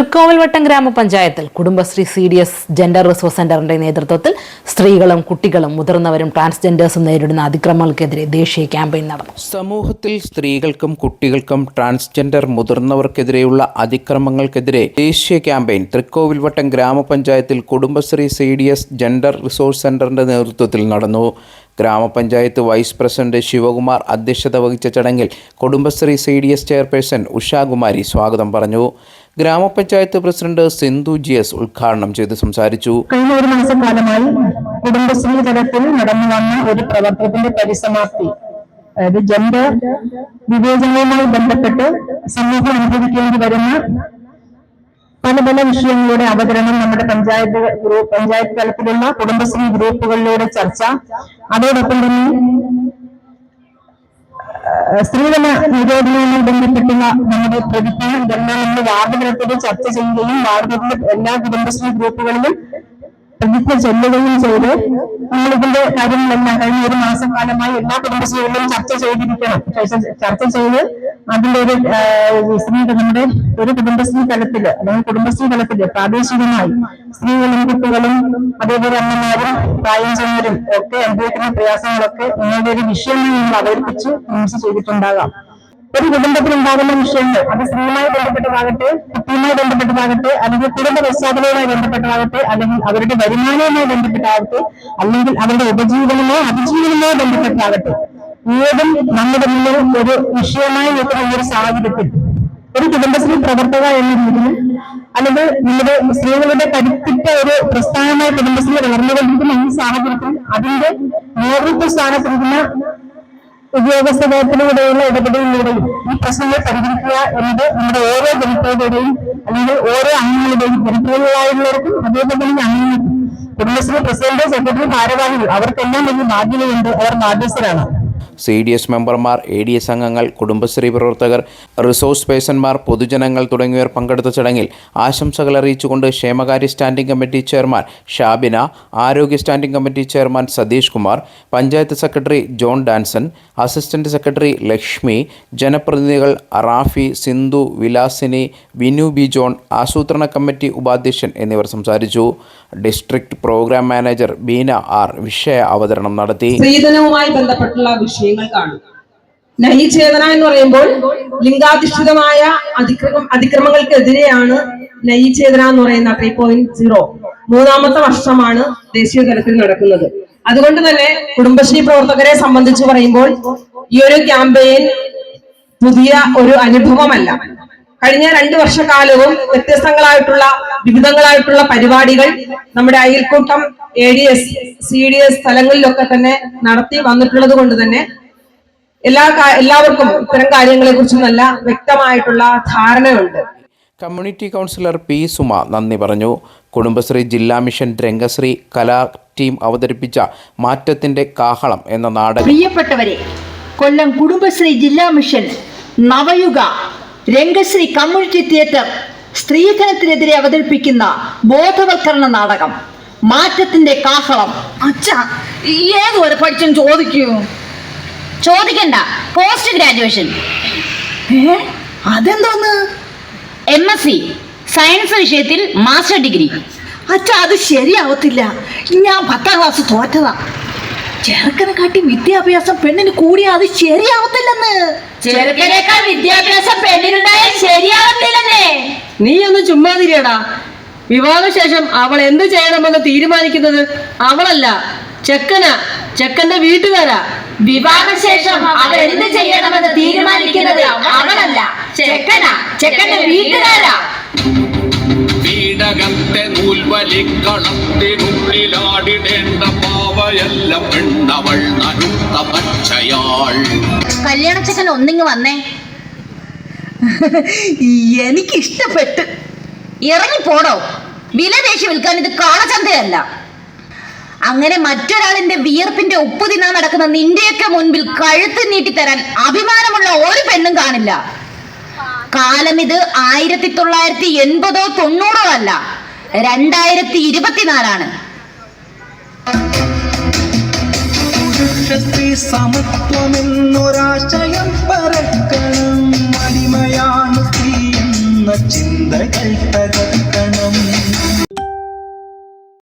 തൃക്കോവിൽവട്ടം ഗ്രാമപഞ്ചായത്തിൽ Kudumbashree C D S gender resource സെന്ററിന്റെ നേതൃത്വത്തിൽ സ്ത്രീകളും കുട്ടികളും മുതിർന്നവരും ട്രാൻസ്ജെൻഡേഴ്സും നേരിടുന്ന അതിക്രമങ്ങൾക്കെതിരെ ദേശീയ ക്യാമ്പയിൻ നടന്നു. സമൂഹത്തിൽ സ്ത്രീകൾക്കും കുട്ടികൾക്കും ട്രാൻസ്ജെൻഡർ മുതിർന്നവർക്കെതിരെയുള്ള അതിക്രമങ്ങൾക്കെതിരെ ദേശീയ ക്യാമ്പയിൻ തൃക്കോവിൽവട്ടം ഗ്രാമപഞ്ചായത്തിൽ Kudumbashree C D S gender resource സെന്ററിന്റെ നേതൃത്വത്തിൽ നടന്നു. ഗ്രാമപഞ്ചായത്ത് വൈസ് പ്രസിഡന്റ് ശിവകുമാർ അധ്യക്ഷത വഹിച്ച ചടങ്ങിൽ Kudumbashree C D S chairperson Ushakumari സ്വാഗതം പറഞ്ഞു. ഗ്രാമപഞ്ചായത്ത് പ്രസിഡന്റ് സിന്ധു ജി എസ് ഉദ്ഘാടനം ചെയ്ത് സംസാരിച്ചു. കഴിഞ്ഞ ഒരു മാസക്കാലമായി കുടുംബശ്രീ തലത്തിൽ നടന്നു വന്ന ഒരു പ്രവർത്തനത്തിന്റെ പരിസമാപ്തി അതായത് ജെൻഡർ വിവേചനവുമായി ബന്ധപ്പെട്ട് സമൂഹം അനുഭവിക്കേണ്ടി വരുന്ന പല പല വിഷയങ്ങളുടെ അവതരണം നമ്മുടെ പഞ്ചായത്ത് ഗ്രൂപ്പ് പഞ്ചായത്ത് തലത്തിലുള്ള കുടുംബശ്രീ ഗ്രൂപ്പുകളിലൂടെ ചർച്ച. അതോടൊപ്പം തന്നെ സ്ത്രീധന നിരോധനവുമായി ബന്ധപ്പെട്ടുള്ള നമ്മുടെ പ്രതിജ്ഞ ഇതെല്ലാം നമ്മൾ വാർഡ് തലത്തിൽ ചർച്ച ചെയ്യുകയും വാർഡ് തലത്തിലെ എല്ലാ കുടുംബശ്രീ ഗ്രൂപ്പുകളിലും പ്രതിജ്ഞ ചെല്ലുകയും ചെയ്ത് നമ്മളിതിന്റെ കാര്യങ്ങളെല്ലാം കഴിഞ്ഞ ഒരു മാസക്കാലമായി എല്ലാ കുടുംബശ്രീകളിലും ചർച്ച ചെയ്തിരിക്കണം. ചർച്ച ചെയ്ത് അതിന്റെ ഒരു സ്ത്രീകൾ നമ്മുടെ ഒരു കുടുംബശ്രീ തലത്തിൽ അല്ലെങ്കിൽ കുടുംബശ്രീ തലത്തിൽ പ്രാദേശികമായി സ്ത്രീകളും കുട്ടികളും അതേപോലെ അമ്മമാരും പ്രായം ചെയ്യുന്നവരും ഒക്കെ അനുഭവിക്കുന്ന പ്രയാസങ്ങളൊക്കെ നിങ്ങളുടെ ഒരു വിഷയമായി നിങ്ങൾ അവതരിപ്പിച്ച് ചർച്ച ചെയ്തിട്ടുണ്ടാകാം. ഒരു കുടുംബത്തിൽ ഉണ്ടാകുന്ന വിഷയങ്ങൾ അത് സ്ത്രീയുമായി ബന്ധപ്പെട്ടതാകട്ടെ കുട്ടിയുമായി ബന്ധപ്പെട്ടതാകട്ടെ അല്ലെങ്കിൽ കുടുംബ പശ്ചാത്തലവുമായി ബന്ധപ്പെട്ടതാകട്ടെ അല്ലെങ്കിൽ അവരുടെ വരുമാനവുമായി ബന്ധപ്പെട്ടാകട്ടെ അല്ലെങ്കിൽ അവരുടെ ഉപജീവനമോ അതിജീവനമോ ബന്ധപ്പെട്ടാകട്ടെ. ഏതും നമ്മുടെ മുന്നിൽ ഒരു വിഷയമായി നിൽക്കുന്ന ഒരു സാഹചര്യത്തിൽ ഒരു കുടുംബശ്രീ പ്രവർത്തക എന്ന രീതിയിൽ അല്ലെങ്കിൽ നമ്മുടെ സ്ത്രീകളുടെ കരുത്തിട്ട ഒരു പ്രസ്ഥാനമായ കുടുംബശ്രീ വളർന്നുകൊണ്ടിരിക്കുന്ന ഈ സാഹചര്യത്തിൽ അതിന്റെ നേതൃത്വ സ്ഥാനത്തിരിക്കുന്ന ഉദ്യോഗസ്ഥ തലത്തിലൂടെയുള്ള ഇടപെടലിലൂടെയും ഈ പ്രശ്നങ്ങൾ പരിഹരിക്കുക എന്നത് നമ്മുടെ ഓരോ ജനതയുടെയും അല്ലെങ്കിൽ ഓരോ അംഗങ്ങളുടെയും ജനപ്രിയമായുള്ളവർക്കും അതേപോലെ തന്നെ അംഗങ്ങൾക്കും കുടുംബശ്രീ പ്രസിഡന്റ് സെക്രട്ടറി ഭാരവാഹികൾ അവർക്കെല്ലാം വലിയ ബാധ്യതയുണ്ട് അവർ ബാധ്യസ്ഥരാണ് സി ഡി എസ് മെമ്പർമാർ എ ഡി എസ് അംഗങ്ങൾ കുടുംബശ്രീ പ്രവർത്തകർ റിസോഴ്സ് പേഴ്സൺമാർ പൊതുജനങ്ങൾ തുടങ്ങിയവർ പങ്കെടുത്ത ചടങ്ങിൽ ആശംസകൾ അറിയിച്ചുകൊണ്ട് ക്ഷേമകാര്യ സ്റ്റാൻഡിംഗ് കമ്മിറ്റി ചെയർമാൻ ഷാബിന ആരോഗ്യ standing committee chairman Satheesh Kumar panchayat secretary John Danson assistant secretary Lakshmi ജനപ്രതിനിധികൾ റാഫി സിന്ധു വിലാസിനി വിനു ബി ജോൺ ആസൂത്രണ കമ്മിറ്റി ഉപാധ്യക്ഷൻ എന്നിവർ സംസാരിച്ചു. District programme manager Beena R വിഷയ അവതരണം നടത്തി. സ്ത്രീധനവുമായി ബന്ധപ്പെട്ടുള്ള വിഷയങ്ങൾ കാണും. നൈചേതന എന്ന് പറയുമ്പോൾ ലിംഗാധിഷ്ഠിതമായ അതിക്രമ അതിക്രമങ്ങൾക്കെതിരെയാണ് നൈചേതന എന്ന് പറയുന്ന ത്രീ പോയിന്റ് സീറോ മൂന്നാമത്തെ വർഷമാണ് ദേശീയ തലത്തിൽ നടക്കുന്നത്. അതുകൊണ്ട് തന്നെ കുടുംബശ്രീ പ്രവർത്തകരെ സംബന്ധിച്ച് പറയുമ്പോൾ ഈ ഒരു ക്യാമ്പയിൻ പുതിയ ഒരു അനുഭവമല്ല. കഴിഞ്ഞ രണ്ടു വർഷക്കാലവും വ്യത്യസ്തങ്ങളായിട്ടുള്ള വിവിധങ്ങളായിട്ടുള്ള പരിപാടികൾ നമ്മുടെ അയൽക്കൂട്ടം A D S C D S സ്ഥലങ്ങളിലൊക്കെ തന്നെ നടത്തി വന്നിട്ടുള്ളത് കൊണ്ട് തന്നെ എല്ലാ എല്ലാവർക്കും ഇത്തരം കാര്യങ്ങളെ കുറിച്ച് നല്ല വ്യക്തമായിട്ടുള്ള ധാരണയുണ്ട്. കമ്മ്യൂണിറ്റി കൗൺസിലർ പി സുമ നന്ദി പറഞ്ഞു. കുടുംബശ്രീ ജില്ലാ മിഷൻ രംഗശ്രീ കലാ ടീം അവതരിപ്പിച്ച മാറ്റത്തിന്റെ കാഹളം എന്ന നാടകം. പ്രിയപ്പെട്ടവരെ കൊല്ലം കുടുംബശ്രീ ജില്ലാ mission Navayuga Rangashree community theatre സ്ത്രീധനത്തിനെതിരെ അവതരിപ്പിക്കുന്ന ബോധവൽക്കരണ നാടകം. മാറ്റത്തിന്റെ കാഹളം. അച്ഛാ ഏതുവരെ പഠിച്ചും ചോദിക്കൂ? ചോദിക്കണ്ട. പോസ്റ്റ് ഗ്രാജുവേഷൻ അതെന്തോന്ന്? എം എസ് സി സയൻസ് വിഷയത്തിൽ മാസ്റ്റർ ഡിഗ്രി. അച്ഛാ അത് ശരിയാവത്തില്ല. ഞാൻ പത്താം ക്ലാസ് തോറ്റതാ. ചെറുക്കനെ കാട്ടി വിദ്യാഭ്യാസം പെണ്ണിന് കൂടിയാ അത് ശരിയാവത്തില്ലെന്ന്. ചെറുക്കനേക്കാൾ വിദ്യാഭ്യാസം പെണ്ണിനുണ്ടായാൽ ശരിയാവത്തില്ലെന്നേ. നീ ഒന്ന് ചുമ്മാതിരിയടാ. വിവാഹശേഷം അവൾ എന്ത് ചെയ്യണമെന്ന് തീരുമാനിക്കുന്നത് അവളല്ല. ചെക്കനാ. ചെക്കന്റെ വീട്ടുകാരാ. വിവാഹശേഷം അവൾ എന്ത് ചെയ്യണമെന്ന് തീരുമാനിക്കുന്നത് അവളല്ല. ചെക്കനാ. ചെക്കന്റെ വീട്ടുകാരാ. വീടകത്തെ നൂൽവലിക്കളത്തിനുള്ളിലാടിടേണ്ട പാവയല്ല പെണ്ണവൾ നനുത്ത പച്ചയാൾ. കല്യാണച്ചക്കൻ ഒന്നിങ്ങ് വന്നേ. എനിക്കിഷ്ടപ്പെട്ട്. ഇറങ്ങിപ്പോടോ. വില ദേശി വിൽക്കാൻ ഇത് കാളചന്തയല്ല അങ്ങനെ മറ്റൊരാളിന്റെ വിയർപ്പിന്റെ ഉപ്പ് തിന്നാൻ നടക്കുന്ന നിന്റെയൊക്കെ മുൻപിൽ കഴുത്ത് നീട്ടിത്തരാൻ അഭിമാനമുള്ള ഒരു പെണ്ണും കാണില്ല. കാലം ഇത് ആയിരത്തി തൊള്ളായിരത്തി എൺപതോ തൊണ്ണൂറോ അല്ല രണ്ടായിരത്തി ഇരുപത്തിനാലാണ്. സ്ത്രീ ചിന്തകൾ